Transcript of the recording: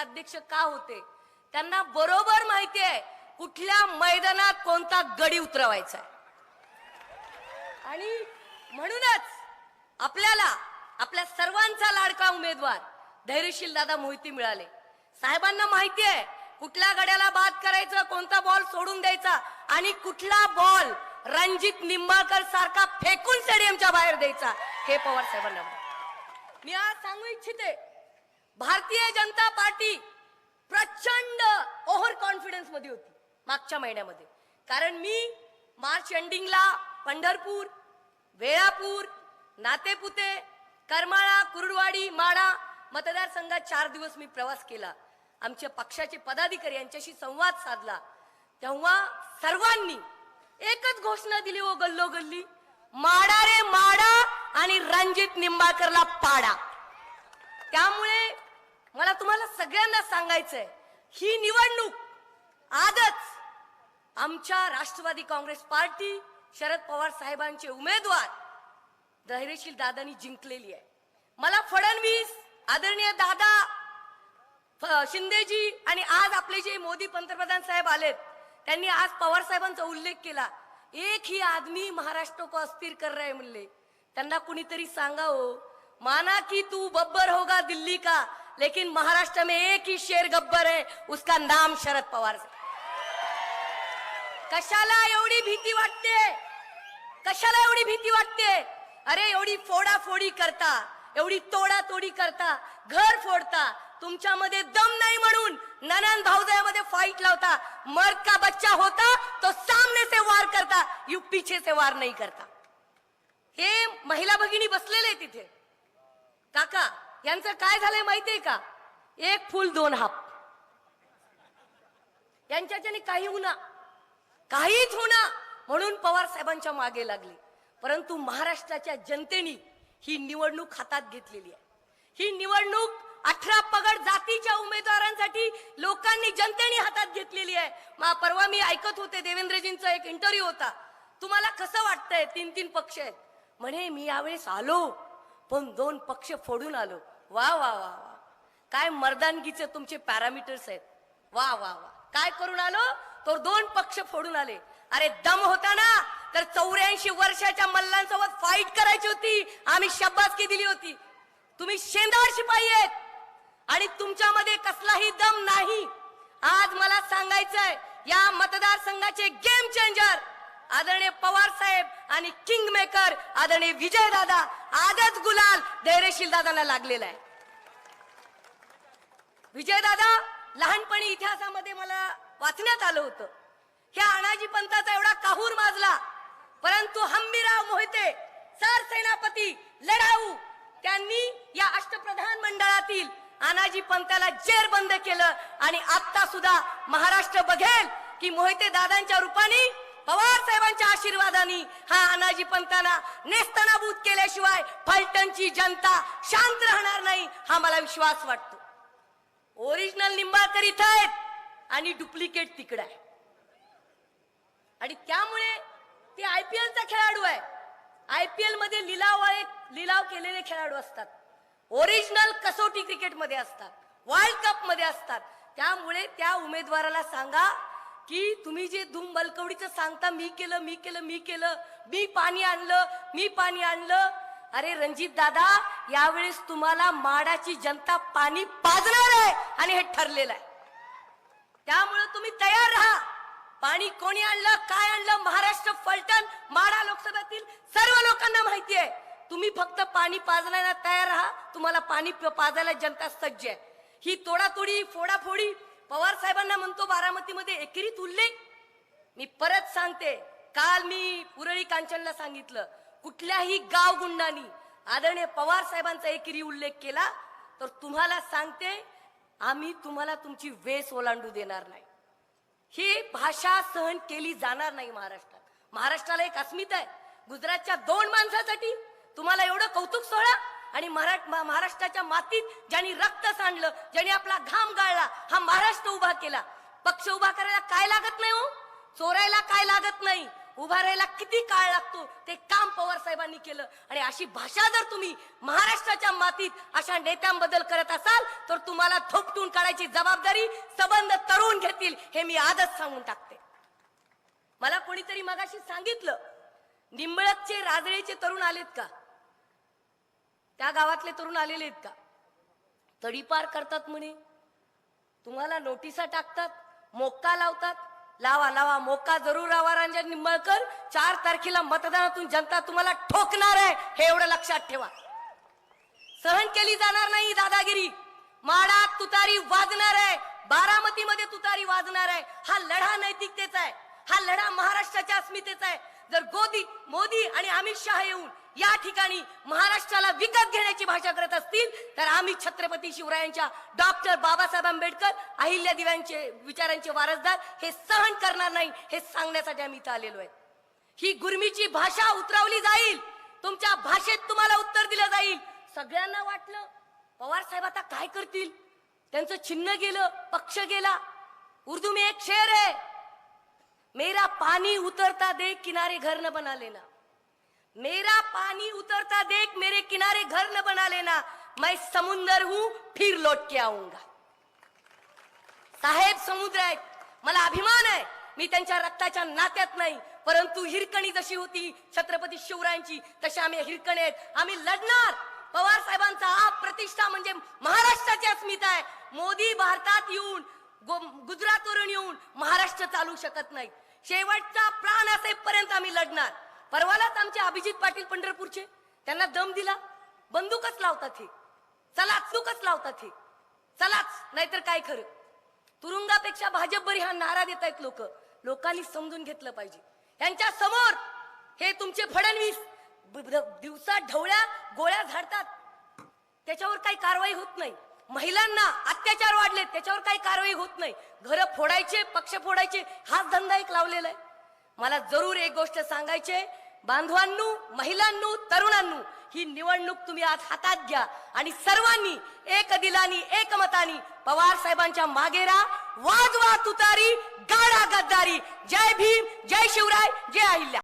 अध्यक्ष का होते? त्यांना बरोबर माहिती आहे कुठल्या मैदानात कोणता गडी उतरवायचा आणि म्हणूनच आपल्याला आपल्या सर्वांचा लाडका उमेदवार धैर्यशील दादा मोहिती मिळाले. साहेबांना माहिती आहे कुठल्या गड्याला बाद करायचं कोणता बॉल सोडून द्यायचा आणि कुठला बॉल रणजित निंबाळकर सारखा फेकून स्टेडियमच्या बाहेर द्यायचा हे पवार साहेबांना मी आज सांगू इच्छिते भारतीय जनता पार्टी प्रचंड ओव्हर कॉन्फिडन्समध्ये होती मागच्या महिन्यामध्ये. कारण मी मार्च एंडिंगला पंढरपूर वेळापूर नातेपुते करमाळा कुरुडवाडी माडा मतदारसंघात चार दिवस मी प्रवास केला. आमच्या पक्षाचे पदाधिकारी यांच्याशी संवाद साधला. तेव्हा सर्वांनी एकच घोषणा दिली ओ गल्लो गल्ली माडा रे माडा आणि रणजित निंबाळकरला पाडा. त्यामुळे मला तुम्हाला सगळ्यांना सांगायचंय ही निवडणूक आजच आमच्या राष्ट्रवादी काँग्रेस पार्टी शरद पवार साहेबांचे उमेदवार धैर्यशील दादांनी जिंकलेली आहे. मला फडणवीस आदरणीय दादा शिंदेजी आणि आज आपले जे मोदी पंतप्रधान साहेब आलेत त्यांनी आज पवार साहेबांचा उल्लेख केला. एक ही आदमी महाराष्ट्र को अस्थिर कर रहे म्हणले. त्यांना कुणीतरी सांगा हो माना की तू बब्बर होगा दिल्ली का? लेकिन महाराष्ट्र में एक ही शेर गब्बर है उसका नाम शरद पवार कशाला एवढी भीती वाटते? कशाला एवढी भीती वाटते? अरे एवढी फोडाफोडी करता एवढी तोडातोडी करता घर फोडता तुमच्यामध्ये दम नाही म्हणून ननन भाऊजायामध्ये फाईट लावता मर्द का बच्चा होता तो सामने से वार करता यू पीछे से वार नाही करता. हे महिला भगिनी बसलेले तिथे काका यांचं काय झालंय माहितीये का? एक फुल दोन हाप. यांच्याच्याने काही होणार काहीच होणार म्हणून पवार साहेबांच्या मागे लागले. परंतु महाराष्ट्राच्या जनतेने ही निवडणूक हातात घेतलेली आहे. ही निवडणूक अठरा पगड जातीच्या उमेदवारांसाठी लोकांनी जनतेने हातात घेतलेली आहे. मा परवा मी ऐकत होते देवेंद्रजींचा एक इंटरव्ह्यू होता. तुम्हाला कसं वाटतंय? तीन तीन पक्ष आहेत. म्हणे मी यावेळेस आलो. पण दोन पक्ष फोडून आलो. वा वा वा वा. काय मर्दानगीचे तुमचे पॅरामीटर्स आहेत. वा वा वा. काय करून आलो? तो दोन पक्ष फोडून आले. अरे दम होता ना? तर चौऱ्याऐंशी वर्षाच्या मल्लांसोबत फाईट करायची होती. आम्ही शब्बासकी दिली होती. तुम्ही शेंदार शिपाई आहेत. आणि तुमच्यामध्ये कसलाही दम नाही. आज मला सांगायचंय या मतदारसंघाचे गेम चेंजर आदरणीय पवार साहेब आणि किंग मेकर आदरणीय विजय दादा आजच गुलाल धैर्यशील दादांना लागलेला आहे. विजय दादा लहानपणी इतिहासामध्ये मला वाचण्यात आलं होतं. ह्या अनाजी पंताचा एवढा काहूर माजला परंतु हंबीराव मोहिते सर सेनापती लढाऊ त्यांनी या अष्टप्रधान मंडळातील अनाजी पंताला जेर बंद केलं आणि आता सुद्धा महाराष्ट्र बघेल की मोहिते दादांच्या रूपाने पवार साहेबांच्या आशीर्वादाने हा अनाजी पंतांना नेस्तनाबूत केल्याशिवाय फलटणची जनता शांत राहणार नाही हा मला विश्वास वाटतो. ओरिजिनल निंबाळकर इथं आहेत आणि डुप्लिकेट तिकडं आहे. आणि त्यामुळे ते आय पी एलचा खेळाडू आहे. आय पी मध्ये लिलाव लिलाव केलेले खेळाडू असतात. ओरिजिनल कसोटी क्रिकेटमध्ये असतात वर्ल्ड कपमध्ये असतात. त्यामुळे त्या उमेदवाराला सांगा की तुम्ही जे धूम बलकवडीचं सांगता मी केलं मी केलं मी केलं मी पाणी आणलं मी पाणी आणलं. अरे रणजित दादा यावेळेस तुम्हाला माडाची जनता पाणी पाजणार आहे आणि हे ठरलेलं आहे. त्यामुळे तुम्ही तयार राहा. पाणी कोणी आणलं काय आणलं महाराष्ट्र फलटण माडा लोकसभेतील सर्व लोकांना माहिती आहे. तुम्ही फक्त पाणी पाजण्याला तयार राहा. तुम्हाला पाणी प- पाजायला जनता सज्ज आहे. ही तोडातोडी फोडाफोडी पवार साहेबांना म्हणतो बारामतीमध्ये एकेरीत उल्लेख मी परत सांगते काल मी पुरळी कांचनला सांगितलं कुठल्याही गाव गुंडांनी आदरणीय पवार साहेबांचा एकेरी उल्लेख केला तर तुम्हाला सांगते आम्ही तुम्हाला तुमची वेस ओलांडू देणार नाही. ही भाषा सहन केली जाणार नाही महाराष्ट्रात. महाराष्ट्राला एक अस्मिता आहे. गुजरातच्या दोन माणसासाठी तुम्हाला एवढं कौतुक सोहळा? आणि मराठ महाराष्ट्राच्या मातीत ज्यांनी रक्त सांडलं ज्यांनी आपला घाम गाळला हा महाराष्ट्र उभा केला. पक्ष उभा करायला काय लागत नाही हो? चोरायला काय लागत नाही? उभा राहायला किती काळ लागतो? ते काम पवार साहेबांनी केलं. आणि अशी भाषा जर तुम्ही महाराष्ट्राच्या मातीत अशा नेत्यांबद्दल करत असाल तर तुम्हाला थोपटून काढायची जबाबदारी सबंध तरुण घेतील हे मी आजच सांगून टाकते. मला कोणीतरी मगाशी सांगितलं निंबळकचे राजळेचे तरुण आलेत का? त्या गावातले तरुण आलेले आहेत का? तडीपार करतात म्हणे. तुम्हाला नोटिसा टाकतात मोक्का लावतात. लावा लावा मोक्का जरूर लावा रांजन निंबाळकर चार तारखेला मतदानातून जनता तुम्हाला ठोकणार आहे हे एवढं लक्षात ठेवा. सहन केली जाणार नाही दादागिरी. माडात तुतारी वाजणार आहे बारामतीमध्ये तुतारी वाजणार आहे. हा लढा नैतिकतेचा आहे. हा लढा महाराष्ट्राच्या अस्मितेचा आहे. जर गोदी मोदी आणि अमित शहा येऊन या ठिकाणी महाराष्ट्राला विकत घेण्याची भाषा करत असतील तर आम्ही छत्रपती शिवरायांच्या डॉक्टर बाबासाहेब आंबेडकर अहिल्या दिव्यांचे विचारांचे वारसदार हे सहन करणार नाही हे सांगण्यासाठी आम्ही इथं आलेलो आहे. ही गुरमीची भाषा उतरवली जाईल तुमच्या भाषेत तुम्हाला उत्तर दिलं जाईल. सगळ्यांना वाटलं पवार साहेब आता काय करतील? त्यांचं चिन्ह गेलं पक्ष गेला. उर्दू में एक शेर है मेरा पानी उतरता दे किनारे घर न बना लेना मेरा पानी उतरता देख मेरे किनारे घर न बना लेना। मैं समुंदर हूं फिर लौट के आऊंगा। साहेब समुद्र आहेत मला अभिमान आहे। मी त्यांच्या रक्ताच्या नात्यात नाही परंतु हिरकणी जशी होती छत्रपती शिवरायांची तशी आम्ही हिरकणी आहेत। आम्ही लढणार। पवार साहेबांचा हा प्रतिष्ठा म्हणजे महाराष्ट्राची अस्मिता आहे। मोदी भारतात येऊन गुजरातवरून येऊन महाराष्ट्र चालू शकत नाही। शेवटचा प्राण असेपर्यंत आम्ही लढणार। परवालाच आमचे अभिजित पाटील पंढरपूरचे. त्यांना दम दिला. बंदूकच लावतात हे. चला चूकच लावतात हे. चलाच नाहीतर काय खरं? तुरुंगापेक्षा भाजप बरी हा नारा देत आहेत लोक. लोकांनी समजून घेतलं पाहिजे. यांच्या समोर हे तुमचे फडणवीस दिवसा ढवळ्या गोळ्या झाडतात. त्याच्यावर काही कारवाई होत नाही. महिलांना अत्याचार वाढले त्याच्यावर काही कारवाई होत नाही. घरं फोडायचे पक्ष फोडायचे हाच धंदा एक लावलेला आहे. मला जरूर एक गोष्ट सांगायचे बांधवांनो महिलांनो तरुणांनो ही निवडणूक तुम्ही आज हातात घ्या. आणि सर्वांनी एक दिलानी एकमतानी पवार साहेबांच्या मागे राहा. वाद तुतारी गाडा गद्दारी. जय भीम जय शिवराय जय अहिल्या.